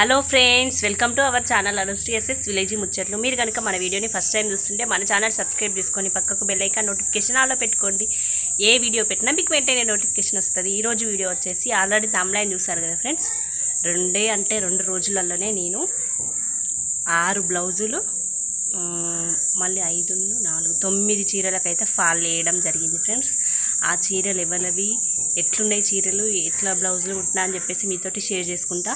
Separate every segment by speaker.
Speaker 1: Hello friends welcome to our channel అనుశ్రీఎస్ఎస్ village ముచ్చట్లు. మీరు కనుక మన వీడియోని ఫస్ట్ టైం చూస్తుంటే మన ఛానల్ సబ్స్క్రైబ్ చేసుకొని పక్కకు బెల్లైకా నోటిఫికేషన్ ఆలో పెట్టుకోండి. ఏ వీడియో పెట్టినా మీకు వెంటనే నోటిఫికేషన్ వస్తుంది. ఈ రోజు వీడియో వచ్చేసి ఆల్రెడీ తమ్లైన్ చూసారు కదా ఫ్రెండ్స్? రెండే అంటే రెండు రోజులలోనే నేను ఆరు బ్లౌజులు మళ్ళీ ఐదు నాలుగు తొమ్మిది చీరలకైతే ఫాల్ వేయడం జరిగింది ఫ్రెండ్స్. ఆ చీరలు ఎవరివి ఎట్లున్నాయి చీరలు ఎట్లా బ్లౌజులు కుట్టినా అని చెప్పేసి మీతోటి షేర్ చేసుకుంటా.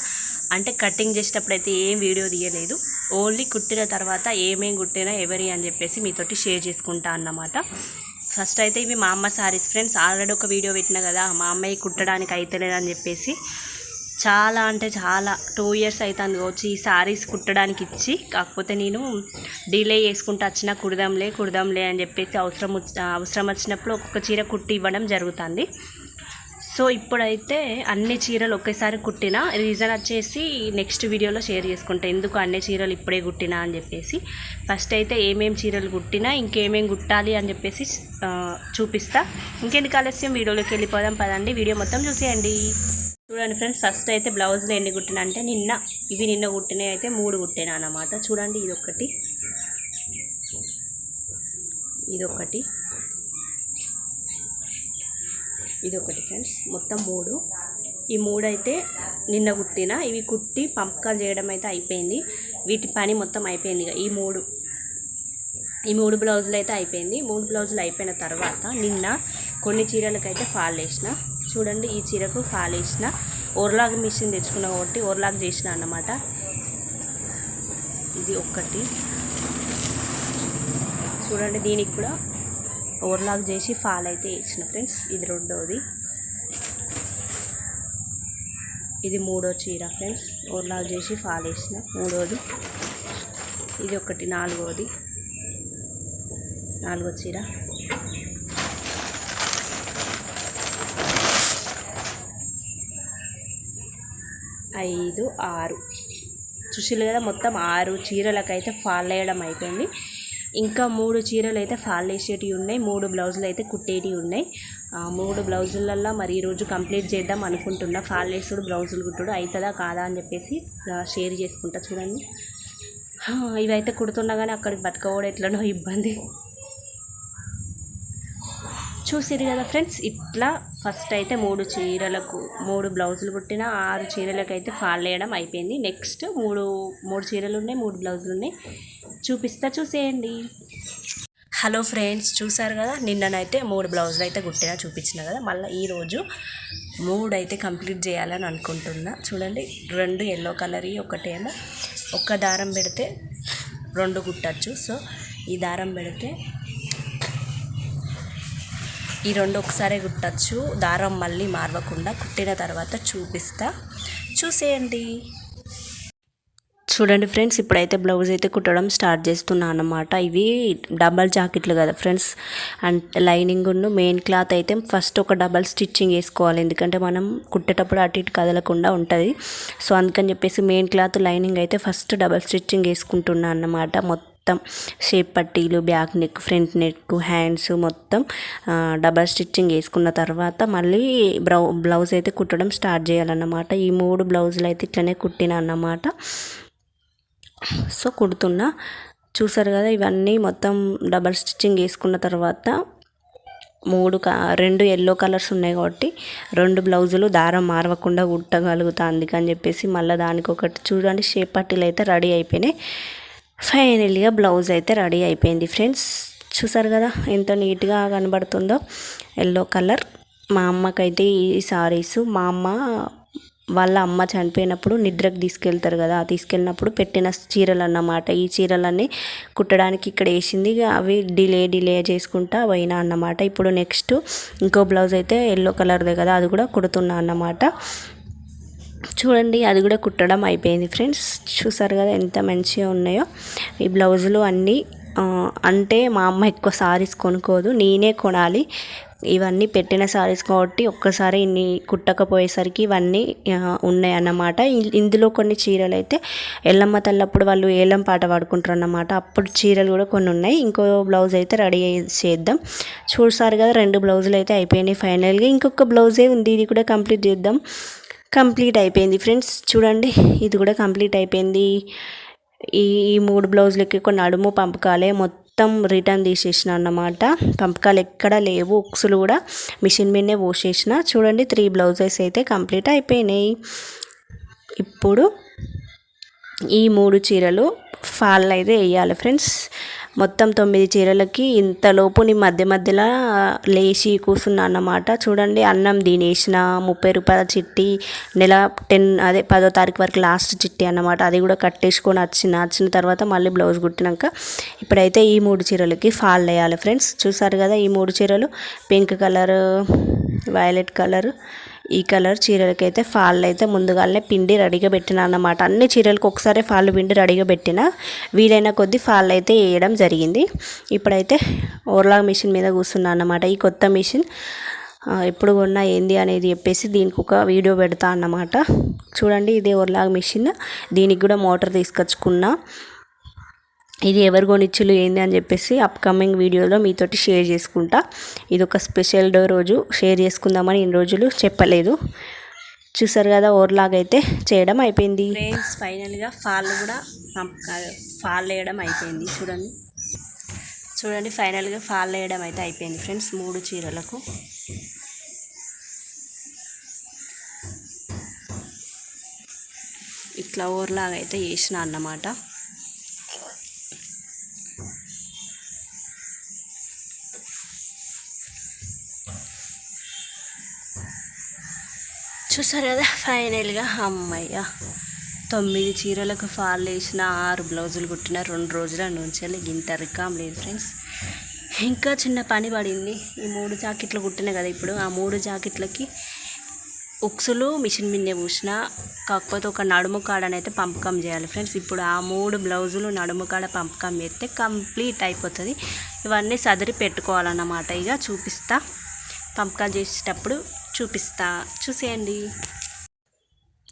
Speaker 1: అంటే కటింగ్ చేసేటప్పుడు అయితే ఏం వీడియో తీయలేదు. ఓన్లీ కుట్టిన తర్వాత ఏమేం కుట్టినా ఎవరి అని చెప్పేసి మీతోటి షేర్ చేసుకుంటా అన్నమాట. ఫస్ట్ అయితే ఇవి మా అమ్మ సారీస్ ఫ్రెండ్స్ ఆల్రెడీ ఒక వీడియో పెట్టిన కదా మా అమ్మాయి కుట్టడానికి అయితలేదని చెప్పేసి చాలా అంటే చాలా టూ ఇయర్స్ అవుతుంది వచ్చి ఈ సారీస్ కుట్టడానికి ఇచ్చి. కాకపోతే నేను డిలే చేసుకుంటూ వచ్చినా కుడదాంలే కుడదాంలే అని చెప్పేసి అవసరం అవసరం వచ్చినప్పుడు ఒక్కొక్క చీర కుట్టి ఇవ్వడం జరుగుతుంది. సో ఇప్పుడైతే అన్ని చీరలు ఒకేసారి కుట్టిన రీజన్ వచ్చేసి నెక్స్ట్ వీడియోలో షేర్ చేసుకుంటా ఎందుకు అన్ని చీరలు ఇప్పుడే కుట్టినా అని చెప్పేసి. ఫస్ట్ అయితే ఏమేమి చీరలు కుట్టినా ఇంకేమేమి కుట్టాలి అని చెప్పేసి చూపిస్తా. ఇంకెందుకు ఆలస్యం? వీడియోలోకి వెళ్ళిపోదాం పదండి. వీడియో మొత్తం చూసేయండి. చూడండి ఫ్రెండ్స్ ఫస్ట్ అయితే బ్లౌజ్లో ఎన్ని కుట్టినా అంటే నిన్న ఇవి నిన్న కుట్టినవి అయితే మూడు కుట్టినా అన్నమాట. చూడండి ఇదొకటి. ఇదొకటి. ఇది ఒకటి ఫ్రెండ్స్ మొత్తం మూడు. ఈ మూడు అయితే నిన్న కుట్టిన ఇవి కుట్టి పంపకాలు చేయడం అయితే అయిపోయింది. వీటి పని మొత్తం అయిపోయింది ఈ మూడు. ఈ మూడు బ్లౌజులు అయితే అయిపోయింది. మూడు బ్లౌజులు అయిపోయిన తర్వాత నిన్న కొన్ని చీరలకైతే ఫాల్ వేసిన. చూడండి ఈ చీరకు ఫాల్ వేసిన. ఓర్లాగ్ మిషన్ తెచ్చుకున్నా కాబట్టి ఓర్లాగ్ చేసిన అన్నమాట. ఇది ఒక్కటి. చూడండి దీనికి కూడా ఓవర్లాక్ చేసి ఫాల్ అయితే వేసిన ఫ్రెండ్స్. ఇది రెండోది. ఇది మూడో చీర ఫ్రెండ్స్. ఓవర్లాక్ చేసి ఫాల్ వేసిన మూడోది. ఇది ఒకటి నాలుగోది. నాలుగో చీర. ఐదు ఆరు. చూసిరు కదా మొత్తం ఆరు చీరలకైతే ఫాల్ వేయడం అయిపోయింది. ఇంకా మూడు చీరలు అయితే ఫాల్ వేసేటివి ఉన్నాయి. మూడు బ్లౌజులు అయితే కుట్టేటివి ఉన్నాయి. మూడు బ్లౌజులల్లో మరి ఈరోజు కంప్లీట్ చేద్దాం అనుకుంటున్నా. ఫాల్ వేసుడు బ్లౌజులు కుట్టుడు అవుతుందా కాదా అని చెప్పేసి షేర్ చేసుకుంటా చూడండి. ఇవైతే కుడుతున్నా కానీ అక్కడికి పట్టుకోవడం ఎట్లనో ఇబ్బంది. చూసిరు కదా ఫ్రెండ్స్ ఇట్లా ఫస్ట్ అయితే మూడు చీరలకు మూడు బ్లౌజులు కుట్టిన ఆరు చీరలకు అయితే ఫాల్ వేయడం అయిపోయింది. నెక్స్ట్ మూడు మూడు చీరలు ఉన్నాయి మూడు బ్లౌజులు ఉన్నాయి. చూపిస్తా చూసేయండి. హలో ఫ్రెండ్స్ చూసారు కదా? నిన్ననైతే మూడు బ్లౌజులు అయితే కుట్టినా చూపించిన కదా? మళ్ళీ ఈరోజు మూడు అయితే కంప్లీట్ చేయాలని అనుకుంటున్నా. చూడండి రెండు ఎల్లో కలర్ ఒకటేమో ఒక్క దారం పెడితే రెండు కుట్టచ్చు. సో ఈ దారం పెడితే ఈ రెండు ఒకసారి కుట్టచ్చు. దారం మళ్ళీ మార్వకుండా కుట్టిన తర్వాత చూపిస్తా. చూసేయండి. చూడండి ఫ్రెండ్స్ ఇప్పుడైతే బ్లౌజ్ అయితే కుట్టడం స్టార్ట్ చేస్తున్నాను అన్నమాట. ఇవి డబల్ జాకెట్లు కదా friends. And lining main cloth అయితే ఫస్ట్ ఒక డబల్ స్టిచ్చింగ్ వేసుకోవాలి. ఎందుకంటే మనం కుట్టేటప్పుడు అటు ఇటు కదలకుండా ఉంటుంది. సో అందుకని చెప్పేసి మెయిన్ క్లాత్ లైనింగ్ అయితే ఫస్ట్ డబల్ స్టిచ్చింగ్ వేసుకుంటున్నాను అన్నమాట. మొత్తం షేప్ పట్టీలు back neck front neck hands మొత్తం డబల్ స్టిచ్చింగ్ వేసుకున్న తర్వాత మళ్ళీ బ్రౌ బ్లౌజ్ అయితే కుట్టడం స్టార్ట్ చేయాలన్నమాట. ఈ మూడు బ్లౌజులు అయితే ఇట్లనే కుట్టిన అన్నమాట. సో కుడుతున్నా. చూసారు కదా ఇవన్నీ మొత్తం డబల్ స్టిచ్చింగ్ వేసుకున్న తర్వాత మూడు క రెండు ఎల్లో కలర్స్ ఉన్నాయి కాబట్టి రెండు బ్లౌజులు దారం మారవకుండా కుట్టగలుగుతా అందుకని చెప్పేసి మళ్ళీ దానికి ఒకటి చూడండి షేప్ పట్టీలు అయితే రెడీ అయిపోయినాయి. ఫైనల్గా బ్లౌజ్ అయితే రెడీ అయిపోయింది ఫ్రెండ్స్. చూసారు కదా ఎంత నీట్గా కనబడుతుందో. Yellow colour. మా అమ్మకైతే ఈ సారీస్ మా అమ్మ వాళ్ళ అమ్మ చనిపోయినప్పుడు నిద్రకు తీసుకెళ్తారు కదా తీసుకెళ్ళినప్పుడు పెట్టిన చీరలు అన్నమాట ఈ చీరలన్నీ కుట్టడానికి ఇక్కడ వేసింది ఇక అవి డిలే డిలే చేసుకుంటా పోయినా అన్నమాట. ఇప్పుడు నెక్స్ట్ ఇంకో బ్లౌజ్ అయితే ఎల్లో కలర్దే కదా అది కూడా కుడుతున్నా అన్నమాట. చూడండి అది కూడా కుట్టడం అయిపోయింది ఫ్రెండ్స్. చూసారు కదా ఎంత మంచిగా ఉన్నాయో. ఈ బ్లౌజులు అన్నీ అంటే మా అమ్మ ఎక్కువ సారీస్ కొనుక్కోదు నేనే కొనాలి. ఇవన్నీ పెట్టిన సారీస్ కాబట్టి ఒక్కసారి ఇన్ని కుట్టకపోయేసరికి ఇవన్నీ ఉన్నాయి అన్నమాట ఇందులో కొన్ని చీరలు అయితే ఎల్లమ్మ తల్లప్పుడు వాళ్ళు ఏలం పాట పాడుకుంటారు అన్నమాట అప్పుడు చీరలు కూడా కొన్ని ఉన్నాయి. ఇంకో బ్లౌజ్ అయితే రెడీ చేద్దాం. చూసారు కదా రెండు బ్లౌజులు అయితే అయిపోయినాయి ఫైనల్గా. ఇంకొక బ్లౌజే ఉంది ఇది కూడా కంప్లీట్ చేద్దాం.
Speaker 2: కంప్లీట్ అయిపోయింది ఫ్రెండ్స్. చూడండి ఇది కూడా కంప్లీట్ అయిపోయింది. ఈ ఈ మూడు బ్లౌజులకి కొన్ని అడుము పంపకాలే మొత్తం మొత్తం రిటర్న్ తీసేసిన అన్నమాట. పంపకాలు ఎక్కడ లేవు. ఉక్సులు కూడా మిషన్ మీదనే పోసేసిన. చూడండి త్రీ బ్లౌజెస్ అయితే కంప్లీట్ అయిపోయినాయి. ఇప్పుడు ఈ మూడు చీరలు ఫాల్ అయితే వేయాలి ఫ్రెండ్స్. మొత్తం తొమ్మిది చీరలకి ఇంతలోపు నేను మధ్య మధ్యలో లేచి కూర్చున్నా అన్నమాట. చూడండి అన్నం తినేసిన ముప్పై రూపాయల చిట్టి నెల టెన్ అదే పదో తారీఖు వరకు లాస్ట్ చిట్టి అన్నమాట. అది కూడా కట్టేసుకొని వచ్చిన వచ్చిన తర్వాత మళ్ళీ బ్లౌజ్ కుట్టినాక ఇప్పుడైతే ఈ మూడు చీరలకి ఫాల్ వేయాలి ఫ్రెండ్స్ చూసారు కదా ఈ మూడు చీరలు? పింక్ కలర్ వైలెట్ కలర్ ఈ కలర్ చీరలకైతే ఫాల్ అయితే ముందుగానే పిండి రెడీగా పెట్టిన అన్నమాట అన్ని చీరలకు ఒకసారి ఫాల్ పిండి రెడీగా పెట్టిన వీలైన కొద్ది ఫాల్ అయితే వేయడం జరిగింది. ఇప్పుడైతే ఓర్లాగ్ మిషన్ మీద కూర్చున్నా అన్నమాట ఈ కొత్త మిషన్ ఎప్పుడు కొన్నా ఏంది అనేది చెప్పేసి దీనికి ఒక వీడియో పెడతా అన్నమాట. చూడండి ఇదే ఓర్లాగ్ మిషన్. దీనికి కూడా మోటార్ తీసుకొచ్చుకున్నా. ఇది ఎవరు కొనిచ్చులు ఏంది అని చెప్పేసి అప్కమింగ్ వీడియోలో మీతోటి షేర్ చేసుకుంటా. ఇది ఒక స్పెషల్ డే రోజు. షేర్ చేసుకుందామని ఇన్ని రోజులు చెప్పలేదు. చూసారు కదా ఓర్లాగైతే చేయడం అయిపోయింది. ఫ్రెండ్స్ ఫైనల్గా ఫాల్ కూడా ఫాల్ వేయడం అయిపోయింది. చూడండి. చూడండి ఫైనల్గా ఫాల్ వేయడం అయితే అయిపోయింది ఫ్రెండ్స్ మూడు చీరలకు. ఇట్లా ఓర్లాగైతే అయితే వేసిన అన్నమాట. చూసారు కదా ఫైనల్గా అమ్మయ్య. తొమ్మిది చీరలకు ఫాల్ వేసిన ఆరు బ్లౌజులు కుట్టిన రెండు రోజుల నుంచి ఇంత రికామ్ లేదు ఫ్రెండ్స్. ఇంకా చిన్న పని పడింది. ఈ మూడు జాకెట్లు కుట్టిన కదా ఇప్పుడు. ఆ మూడు జాకెట్లకి ఉక్సులు మిషన్ మిన్నే పూసిన కాకపోతే ఒక నడుము కాడనైతే పంపకం చేయాలి ఫ్రెండ్స్. ఇప్పుడు ఆ మూడు బ్లౌజులు నడుము కాడ పంపకం చేస్తే కంప్లీట్ అయిపోతుంది. ఇవన్నీ సదిరి పెట్టుకోవాలన్నమాట. ఇక చూపిస్తా. పంపకాలు చేసేటప్పుడు చూపిస్తా. చూసేయండి.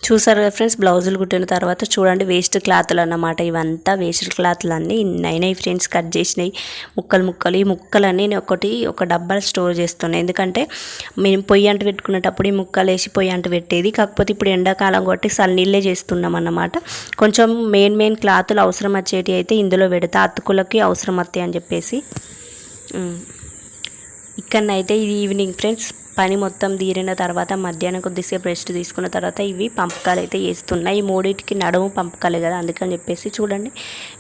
Speaker 2: చూసారు కదా ఫ్రెండ్స్ బ్లౌజులు కుట్టిన తర్వాత చూడండి వేస్ట్ క్లాత్లు అన్నమాట. ఇవంతా వేస్ట్ క్లాత్లు అన్నీ అయినాయి ఫ్రెండ్స్ కట్ చేసినాయి. ముక్కలు ముక్కలు. ఈ ముక్కలన్నీ నేను ఒకటి ఒక డబ్బాలు స్టోర్ చేస్తున్నాను ఎందుకంటే మేము పొయ్యి అంటు పెట్టుకునేటప్పుడు ఈ ముక్కలు వేసి పొయ్యి అంటు పెట్టేది. కాకపోతే ఇప్పుడు ఎండాకాలం కొట్టి సన్నీళ్ళే చేస్తున్నాం అన్నమాట. కొంచెం మెయిన్ మెయిన్ క్లాతులు అవసరం వచ్చేటి అయితే ఇందులో పెడతా. అతుకులకి అవసరం వస్తాయి అని చెప్పేసి. ఇక్కడనైతే ఇది ఈవినింగ్ ఫ్రెండ్స్ పని మొత్తం తీరిన తర్వాత మధ్యాహ్నం కొద్దిసేపు రెస్ట్ తీసుకున్న తర్వాత ఇవి పంపకాలు అయితే వేస్తున్నాయి ఈ మూడింటికి నడుము పంపకాలు కదా అందుకని చెప్పేసి చూడండి.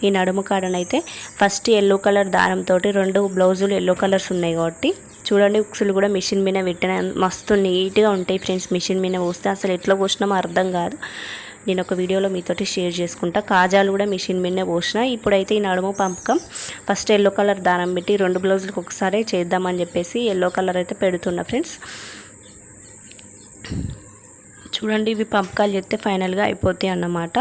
Speaker 2: ఈ నడుము కాడనైతే ఫస్ట్ ఎల్లో కలర్ దారంతో రెండు బ్లౌజులు ఎల్లో కలర్స్ ఉన్నాయి కాబట్టి చూడండి ఉక్సులు కూడా మిషన్ మీద పెట్టిన మస్తు నీట్గా ఉంటాయి ఫ్రెండ్స్. మిషన్ మీద పోస్తే అసలు ఎట్లా పోసినామో అర్థం కాదు. నేను ఒక వీడియోలో మీతోటి షేర్ చేసుకుంటా. కాజాలు కూడా మిషన్ మీదనే పోసిన. ఇప్పుడైతే ఈ నడుము పంపకం ఫస్ట్ ఎల్లో కలర్ దారం పెట్టి రెండు బ్లౌజులకు ఒకసారి చేద్దామని చెప్పేసి ఎల్లో కలర్ అయితే పెడుతున్నా ఫ్రెండ్స్. చూడండి ఇవి పంపకాలు చెప్తే ఫైనల్గా అయిపోతాయి అన్నమాట.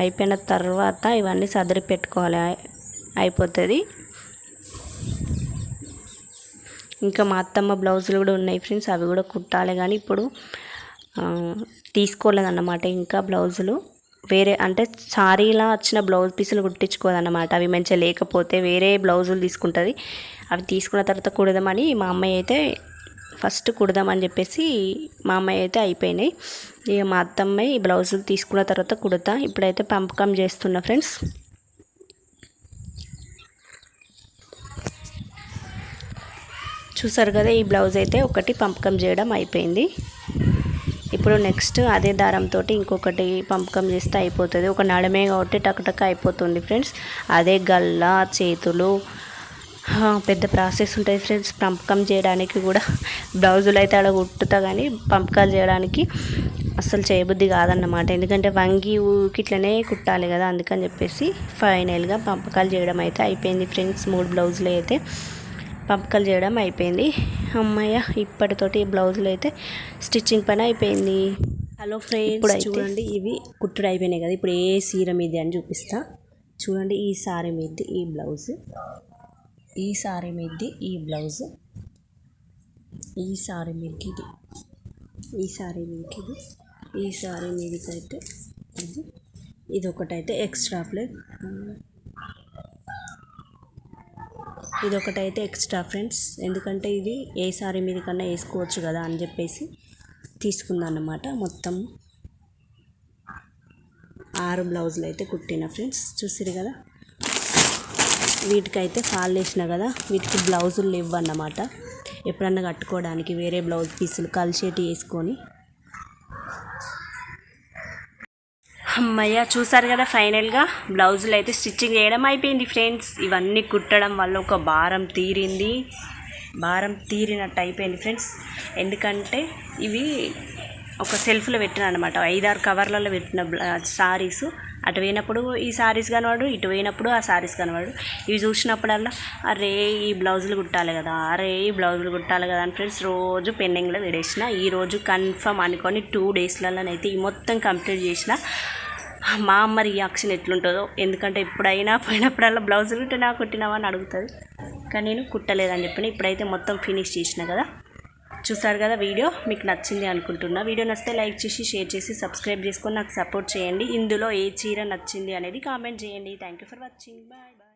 Speaker 2: అయిపోయిన తర్వాత ఇవన్నీ సదిరి పెట్టుకోవాలి. అయిపోతుంది. ఇంకా మా అత్తమ్మ బ్లౌజులు కూడా ఉన్నాయి ఫ్రెండ్స్. అవి కూడా కుట్టాలి. కానీ ఇప్పుడు తీసుకోలేదన్నమాట ఇంకా బ్లౌజులు. వేరే అంటే సారీలా వచ్చిన బ్లౌజ్ పీసులు కుట్టించుకోదన్నమాట. అవి మంచిగా లేకపోతే వేరే బ్లౌజులు తీసుకుంటుంది. అవి తీసుకున్న తర్వాత కుడదామని మా అమ్మాయి అయితే ఫస్ట్ కుడదామని చెప్పేసి మా అమ్మాయి అయితే అయిపోయినాయి. ఇక మా అత్తమ్మాయి బ్లౌజులు తీసుకున్న తర్వాత కుడతా. ఇప్పుడైతే పంపకం చేస్తున్నా ఫ్రెండ్స్. చూసారు కదా ఈ బ్లౌజ్ అయితే ఒకటి పంపకం చేయడం అయిపోయింది. ఇప్పుడు నెక్స్ట్ అదే దారంతో ఇంకొకటి పంపకం చేస్తే అయిపోతుంది. ఒక నడమే కాబట్టి టకటక అయిపోతుంది ఫ్రెండ్స్ అదే గల్ల చేతులు పెద్ద ప్రాసెస్ ఉంటుంది ఫ్రెండ్స్ పంపకం చేయడానికి కూడా బ్లౌజులు అయితే అలా కుట్టుతా కానీ పంపకాలు చేయడానికి అస్సలు చేయబుద్ధి కాదన్నమాట. ఎందుకంటే వంగి ఇట్లనే కుట్టాలి కదా అందుకని చెప్పేసి ఫైనల్గా పంపకాలు చేయడం అయితే అయిపోయింది ఫ్రెండ్స్ మూడు బ్లౌజులు అయితే పంపకాలు చేయడం అయిపోయింది. అమ్మయ్య ఇప్పటితోటి బ్లౌజులు అయితే స్టిచ్చింగ్ పని అయిపోయింది. హలో ఫ్రెండ్స్ చూడండి ఇవి కుట్టుడు అయిపోయినాయి కదా. ఇప్పుడు ఏ సీర మీది అని చూపిస్తా. చూడండి ఈ సారీ మీది ఈ బ్లౌజ్. ఈ సారీ మీది ఈ బ్లౌజ్. ఈ సారీ మీదకి ఇది. ఈ సారీ మీదకి ఇది. ఈ సారీ మీదకి అయితే ఇది. ఇది ఒకటైతే ఎక్స్ట్రా ప్లేట్ ఇది ఒకటైతే ఎక్స్ట్రా ఫ్రెండ్స్. ఎందుకంటే ఇది ఏ సారీ మీద కన్నా వేసుకోవచ్చు కదా అని చెప్పేసి
Speaker 1: తీసుకుందాం అన్నమాట మొత్తం. ఆరు బ్లౌజులు అయితే కుట్టిన ఫ్రెండ్స్. చూసిరు కదా? వీటికైతే ఫాల్ వేసిన కదా వీటికి బ్లౌజులు లేవు అన్నమాట ఎప్పుడన్నా కట్టుకోవడానికి వేరే బ్లౌజ్ పీసులు కలిసేటి వేసుకొని అమ్మయ్య చూసారు కదా ఫైనల్గా? బ్లౌజులు అయితే స్టిచ్చింగ్ చేయడం అయిపోయింది ఫ్రెండ్స్. ఇవన్నీ కుట్టడం వల్ల ఒక భారం తీరింది. భారం తీరినట్టు అయిపోయింది ఫ్రెండ్స్. ఎందుకంటే ఇవి ఒక సెల్ఫ్లో పెట్టిన అనమాట ఐదారు కవర్లలో పెట్టిన సారీస్ అటు పోయినప్పుడు ఈ సారీస్ కనవాడు ఇటు పోయినప్పుడు ఆ సారీస్ కనవాడు ఇవి చూసినప్పుడల్లా అరే ఈ బ్లౌజులు కుట్టాలి కదా అరే ఈ బ్లౌజులు కుట్టాలి కదా అని ఫ్రెండ్స్ రోజు పెండింగ్లో వేడేసిన ఈరోజు కన్ఫర్మ్ అనుకొని టూ డేస్లలోనైతే ఈ మొత్తం కంప్లీట్ చేసిన. మా అమ్మ రియాక్షన్ ఎట్లుంటుందో ఎందుకంటే ఎప్పుడైనా పోయినప్పుడల్లా బ్లౌజులు కుట్టినా కుట్టినావా అని అడుగుతుంది. కానీ నేను కుట్టలేదని చెప్పిన ఇప్పుడైతే మొత్తం ఫినిష్ చేసిన కదా. చూసారు కదా వీడియో? మీకు నచ్చింది అనుకుంటున్నా. వీడియో నచ్చితే లైక్ చేసి షేర్ చేసి సబ్స్క్రైబ్ చేసుకొని నాకు సపోర్ట్ చేయండి. ఇందులో ఏ చీర నచ్చింది అనేది కామెంట్ చేయండి. Thank you for watching bye bye